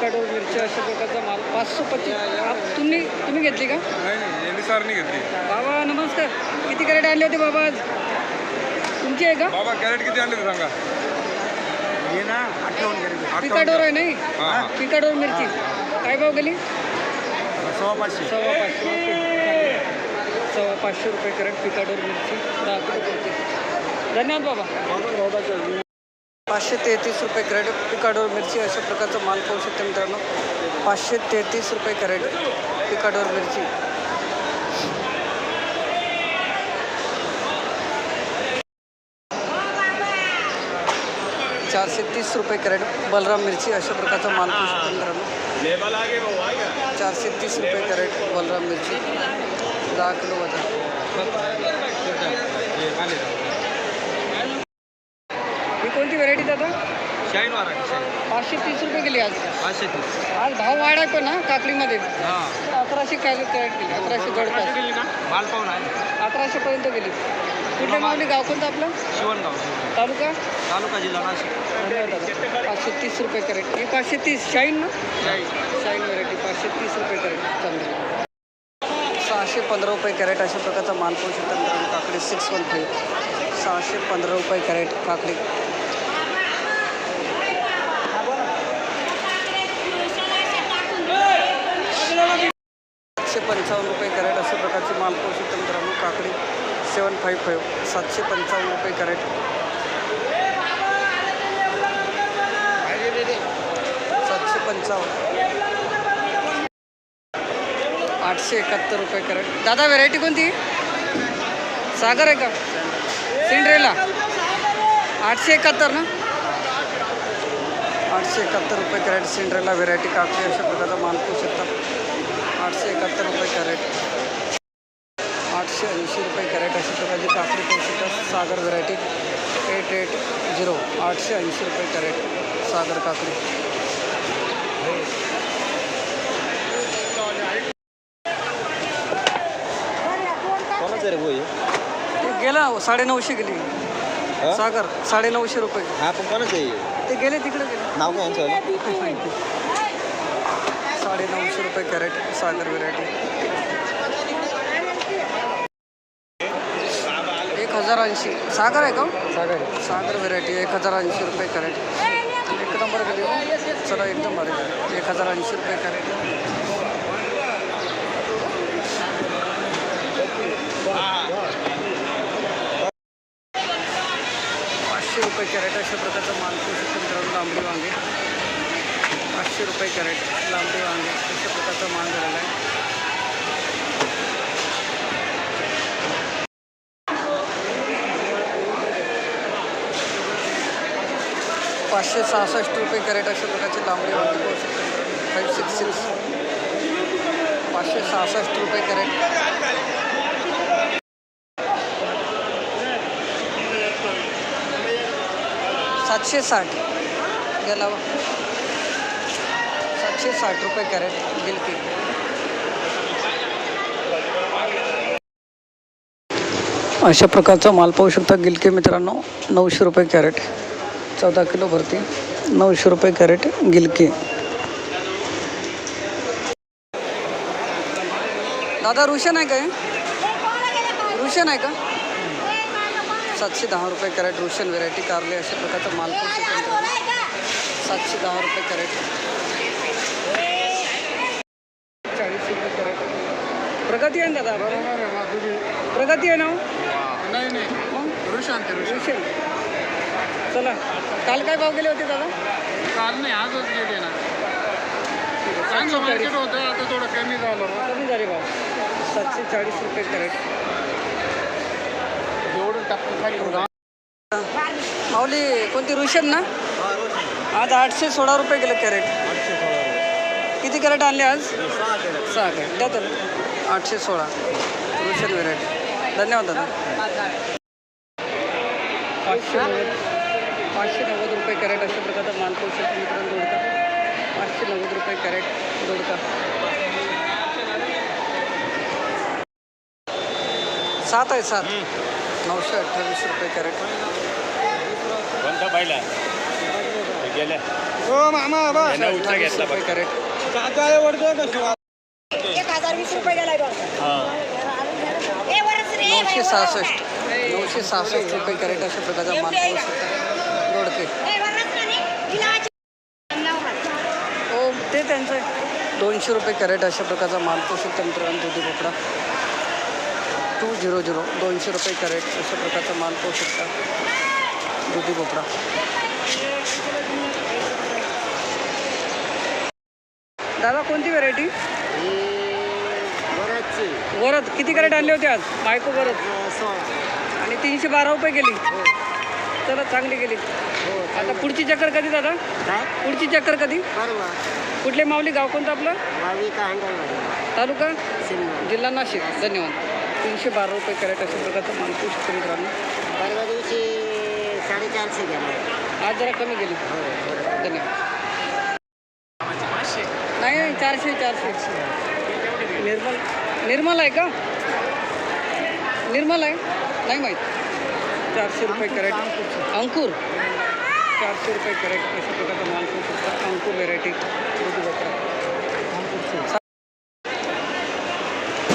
पिकाडोर मिरची अशा प्रकारचा माल. पाचशे पच्चीस. आप- तुम्ही तुम्ही घेतली का? नाही नाही यांनी सारणी घेतली. बाबा नमस्कार. किती कॅरेट आणले होते बाबा आज? तुमची आहे का? बाबा कॅरेट किती आणले सांगा? हे ना अठ्ठावन्न कॅरेट पिकाडोर आहे नाही पिकाडोर मिरची. काय भाव गेली? सव्वा पाचशे. सव्वा पाचशे. सव्वा पाचशे रुपये कॅरेट पिकाडोर मिरची. दहा धन्यवाद बाबा. पाचशे तेहतीस रुपये कॅरेट पिकाडोर मिरची अशा प्रकारचा माल पाहू शकते मित्रांनो. पाचशे तेहतीस रुपये कॅरेट पिकाडोर मिरची. चारशे तीस रुपये कॅरेट बलराम मिरची अशा प्रकारचा माल पाहू शकतो मित्रांनो. चारशे तीस रुपये कॅरेट बलराम मिरची. दहा किलो वजन ही कोणती व्हरायटी दादा? शाईन वारा शाईन पाचशे तीस रुपये गेली आज. पाचशे तीस. आज भाव वाढ आहे पण ना काकडीमध्ये हां. अकराशे काय कॅरेट गेली अकराशे जवळपास. गेली ना? माल पाहून आहे. अकराशेपर्यंत गेली. कुठल्या मावली गाव कोणतं आपलं? शिवणगाव. तालुका? तालुका जिल्हा नाशिक. पाचशे तीस रुपये कॅरेट ही पाचशे तीस. शाईन ना? शाईन शाईन व्हरायटी पाचशे तीस रुपये कॅरेट चांगली. सहाशे पंधरा रुपये कॅरेट अशा प्रकारचा माल पाहू शकता मित्रांनो काकडी सिक्स वन फाईव्ह सहाशे पंधरा रुपये कॅरेट काकडी सातशे पंचावन्न रुपये कॅरेट अशा प्रकारचे माल पाहू शकता मित्रांनो. काकडी सेवन फाईव्ह फाईव्ह सातशे पंचावन्न रुपये कॅरेट. सातशे पंचावन्न. आठशे एकाहत्तर रुपये कॅरेट. दादा व्हेरायटी कोणती? सागर आहे का? सिंड्रेला. आठशे एकाहत्तर ना? आठशे एकाहत्तर रुपये कॅरेट सिंड्रेला व्हेरायटी काकडी अशा प्रकारचा माल पाहू शकता. आठशे एकाहत्तर रुपये कॅरेट. आठशे ऐंशी रुपये कॅरेट अशा प्रकारची काकडी शकता Sagar variety eight eight zero आठशे ऐंशी रुपये कॅरेट सागर काकडी. हे? ते गेला साडेनऊशे गेली? सागर साडेनऊशे रुपये. हा पण कोणाचं? ते गेले तिकडे गेले. नाव काय यांचं? साडेनऊशे रुपये कॅरेट सागर व्हेरायटी. एक हजार ऐंशी. सागर आहे का सागर सागर व्हेरायटी एक हजार ऐंशी रुपये कॅरेट. एक नंबर हो. चला एकदम भारी झाली. एक हजार ऐंशी रुपये कॅरेट. पाचशे रुपये कॅरेट अशा प्रकारचा माल पाहू शकतो मित्रांनो लांबडी वांगे पाचशे रुपये कॅरेट लांबडी वांगे अशा प्रकारचा माल झालेला आहे. पाचशे सहासष्ट रुपये कॅरेट अशा प्रकारचे लांबडी वांगे पाहू शकतो. फाईव्ह सिक्स सिक्स पाचशे सहासष्ट रुपये कॅरेट. सातशे साठ. गेला सातशे साठ रुपये कॅरेट गिलकी अशा प्रकारचा माल पाहू शकता गिलके मित्रांनो. नऊशे रुपये कॅरेट चौदा किलो भरती. नऊशे रुपये कॅरेट गिलके. दादा रुशन आहे का हे? रुशन आहे का? सातशे दहा रुपये कॅरेट रोशन व्हेरायटी कारले अशा प्रकारचा माल पाहू शकतो सातशे दहा रुपये कॅरेट चाळीस रुपये कॅरेट प्रगती आहे ना दादा? प्रगती आहे ना हो? नाही नाही. चला. काल काय भाव गेले होते दादा? काल नाही आजच गेले ना. चांगलं मार्केट होतं आता थोडं कमी झालं. कमी झाले भाव. सातशे चाळीस रुपये कॅरेट. एवढं टाकून खाली माऊली कोणती रुशन ना? आज आठशे सोळा रुपये गेलं कॅरेट. किती कॅरेट आणले आज? सहा कॅरेट. द्या त्याला आठशे सोळा. रुशन व्हेरायटी धन्यवाद दादा. पाचशे पाचशे नव्वद रुपये कॅरेट अशा प्रकारचा माल पाहू शकतो मित्रांनो दोडका पाचशे नव्वद रुपये कॅरेट दोडका सात आहे सात. नऊशे अठ्ठावीस रुपये कॅरेट. हो मामा रुपये कॅरेट. एक हजार वीस रुपये गेलाय बघ. ए वरच रे नऊशे सहासष्ट. नऊशे सहासष्ट रुपये कॅरेट अशा प्रकारचा माल पाहू शकता दोडके ए वरच रे गिलावाची हो ते त्यांचं आहे. दोनशे रुपये कॅरेट अशा प्रकारचा माल पाहू शकता मित्रांनो दुधी भोपळा टू झिरो झिरो दोनशे रुपये कॅरेट अशा प्रकारचा माल पाहू शकता दुधी भोपळा दादा कोणती व्हरायटी वरद. किती कॅरेट आणले होते आज? बायको वरद. आणि तीनशे बारा रुपये गेली चला चांगली गेली आता पुढची चक्कर कधी दादा? पुढची चक्कर कधी? कुठले माऊली? गाव कोणतं आपलं? तालुका? जिल्हा नाशिक. धन्यवाद. तीनशे बारा रुपये कॅरेट अशा प्रकारचं मित्रांनो. परवा दिवशी साडेचारशे गेला. आज जरा कमी गेली. धन्यवाद. चारशे चारशे. निर्मल निर्मल आहे का? निर्मल आहे? नाही माहीत. चारशे रुपये कॅरेट. अंकुर. चारशे रुपये कॅरेट अशा प्रकारचा माल पाहू शकता अंकुर व्हेरायटी.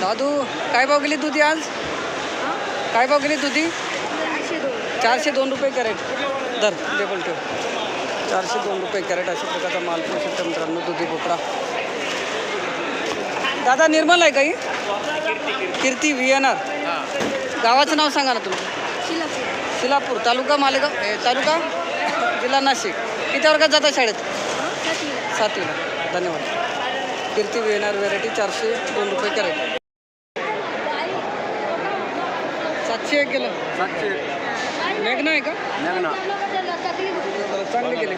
दादू काय भाव गेली दुधी आज? काय भाव गेली दुधी? चारशे दोन. रुपये कॅरेट. दर टेबल ठेव. चारशे दोन रुपये कॅरेट अशा प्रकारचा माल शकता मित्रांनो दुधी भोपळा दादा निर्मल आहे काही? कीर्ती व्ही एन आर गावाचं नाव सांगा ना तुम्ही. शिलापूर. तालुका मालेगाव तालुका? जिल्हा नाशिक. किती वर्गात जाता शाळेत? सातवीला. धन्यवाद. Kirti V N R variety चारशे दोन रुपये कॅरेट. सातशे एक गेलं मेघना आहे का? चांगले गेले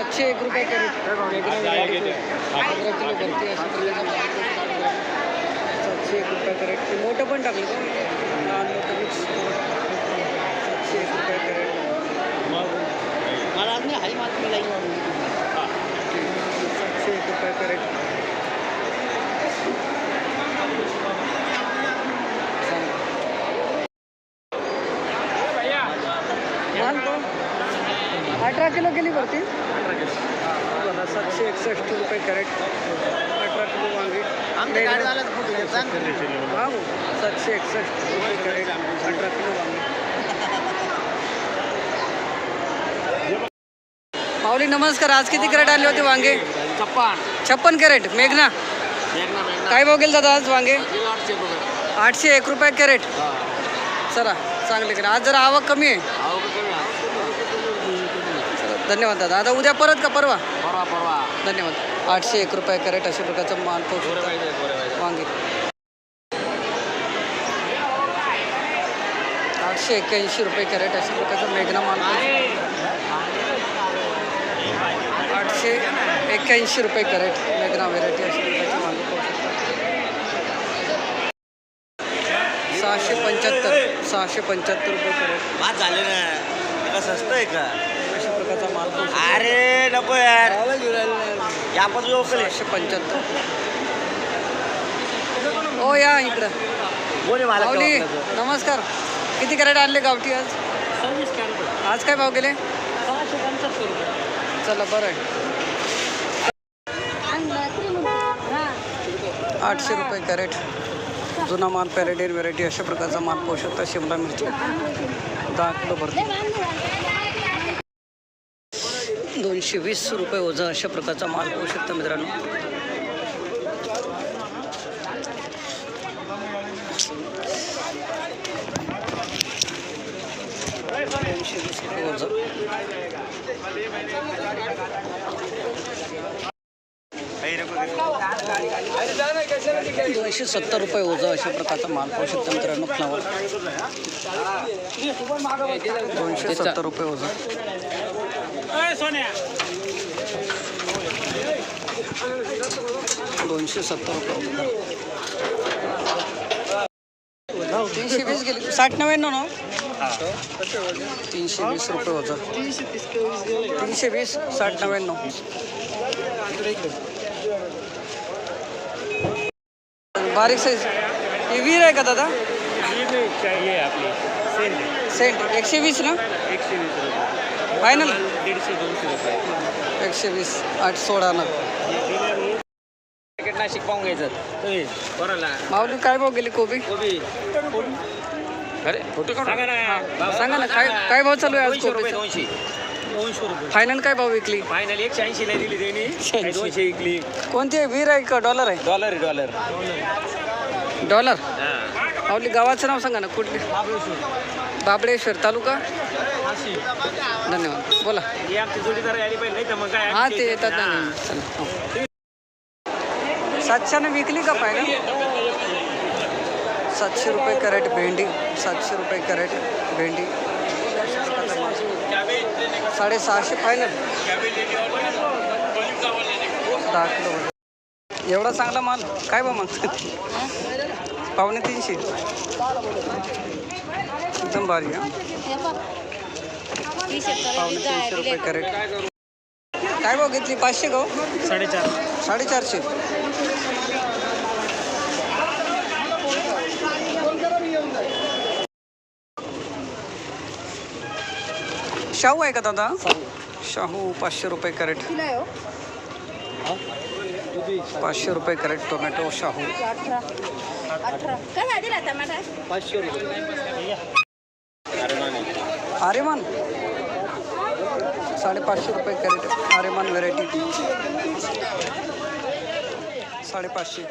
सातशे एक रुपये कॅरेट मेघना व्हेरायटी अकरा किलो भरती अशा प्रकारचा माल पाहू शकता. सातशे एक रुपये कॅरेट ते मोठं पण टाकलं का लहान मोठं मिक्स सातशे एक रुपये कॅरेट सातशे एक रुपये कॅरेट माल पण अठरा किलो गेली वरती बघा सातशे एकसष्ट रुपये कॅरेट अठरा किलो वांगी. हा हो. सातशे एकसष्ट रुपये कॅरेट अठरा किलो वांगी. माऊली नमस्कार. आज किती कॅरेट आले होते वांगे? छप्पन. कॅरेट. मेघना. काय भाव गेले दादा आज वांगे? आठशे एक रुपये कॅरेट. चला चांगले कॅरेट. आज जरा आवक कमी आहे. धन्यवाद दादा. आता उद्या परत का परवा? धन्यवाद. आठशे एक रुपये कॅरेट अशा प्रकारचं माल पोहोचतो. वांगे. आठशे एक्क्याऐंशी रुपये कॅरेट अशा प्रकारचं मेघना माल. आठशे एक्क्याऐंशी रुपये कॅरेट मेघना व्हेरायटी अशा प्रकारची माल सहाशे पंच्याहत्तर सहाशे पंच्याहत्तर रुपये कॅरेट. आज झाले ना. एका स्वस्त आहे का? प्रकारचा माल. अरे नको यार. या पण लोकल सहाशे पंच्याहत्तर. हो या इकडं. कोणी मला माऊली नमस्कार. किती कॅरेट आणले गावठी आज? आज काय भाव गेले? चला बरं. आहे आठशे रुपये कॅरेट. जुना माल पॅरेडियन व्हेरायटी अशा प्रकारचा माल पाहू शकता शिमला मिरची. दहा किलो भरतो. दोनशे वीस रुपये ओझा अशा प्रकारचा माल होऊ शकता मित्रांनो. दोनशे वीस रुपये ओझा दोनशे सत्तर रुपये ओझा अशा प्रकारचा माल पाहू शकतो मित्रांनो फ्लावर. दोनशे सत्तर रुपये ओझा दोनशे सत्तर रुपये तीनशे वीस गेली. साठ नव्याण्णव ना तीनशे वीस रुपये होतं तीनशे वीस साठ नव्याण्णव. बारीक साईज ही वीर आहे का दादा? सेंट. एकशे वीस ना? एकशे वीस रुपये. फायनल दीडशे दोनशे रुपये. एकशे वीस आठ सोळा ना. पॅकेट नाशिक पाहून घ्यायचं. तुम्ही कोणाला? माऊली काय भाव गेली कोबी? कोबी. अरे फोटो सांगा ना. सांगा ना काय काय भाव चालू आहे आज दोनशे रुपये दोनशे. दोनशे रुपये. फायनल काय भाव विकली? फायनल एकशे ऐंशीला दिली त्यांनी. 180. काही दोनशे विकली. कोणती आहे? वीर आहे का? डॉलर आहे? डॉलर आहे डॉलर. डॉलर? हां. माऊली गावाचं नाव सांगा ना कुठले? बाबळेश्वर. तालुका? धन्यवाद. बोला. ही आमची जोडीदार आली पाहिजे नाही तर मग काय? हा आमची- ते येतात ना हां. नेहमी. चला हो. सातशेने विकली का फायनल सातशे रुपये कॅरेट भेंडी सातशे रुपये कॅरेट भेंडी. साडेसहाशे फायनल. दहा किलो. एवढा चांगला माल? काय बा मग? पावणे तीनशे. एकदम भारी हा? पावणे तीनशे रुपये कॅरेट. काय भाव घेतली? पाचशे गाव साडेचार. साडेचारशे. शाहू आहे का दादा? शाहू पाचशे रुपये कॅरेट. पाचशे रुपये कॅरेट टोमॅटो शाहू. अठरा. अठरा. कसा दिला टमाटा? पाचशे रुपये. आर्यमान? साडेपाचशे रुपये कॅरेट. आरेमान व्हेरायटी. साडेपाचशे.